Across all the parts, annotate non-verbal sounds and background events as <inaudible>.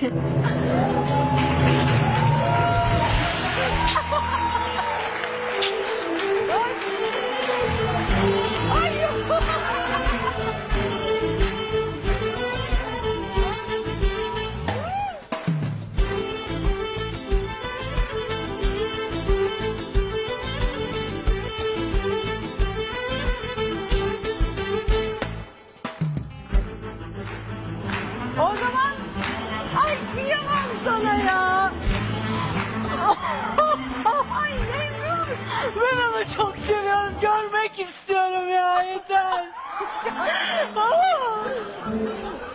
Yeah. <laughs> kıyamam sana ya. ay Nevruz. Ben onu çok seviyorum. Görmek istiyorum ya yeter.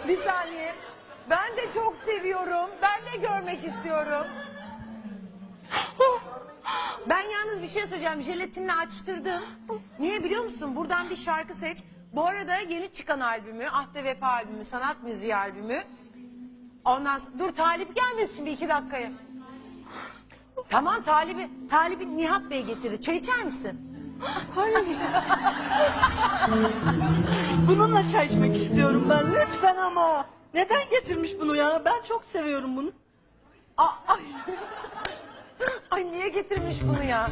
Bir saniye. Ben de çok seviyorum. Ben de görmek istiyorum. Ben yalnız bir şey söyleyeceğim. Jelatinini açtırdım. Niye biliyor musun? Buradan bir şarkı seç. Bu arada yeni çıkan albümü, Ahde Vefa albümü, sanat müziği albümü. Ondan sonra, dur Talip gelmesin bir iki dakikaya. Tamam Talip'i, Talip'i Nihat Bey getirdi. Çay içer misin? Bununla çay içmek istiyorum ben. Lütfen ama. Neden getirmiş bunu ya? Ben çok seviyorum bunu. Aa, ay. <laughs> ay niye getirmiş bunu ya?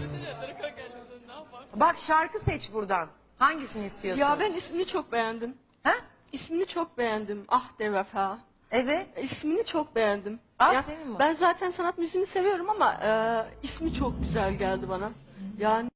Bak şarkı seç buradan. Hangisini istiyorsun? Ya ben ismini çok beğendim. Ha? İsmini çok beğendim. Ah de vefa. Evet. İsmini çok beğendim. Ah, senin mi? Ben zaten sanat müziğini seviyorum ama e, ismi çok güzel geldi bana. Yani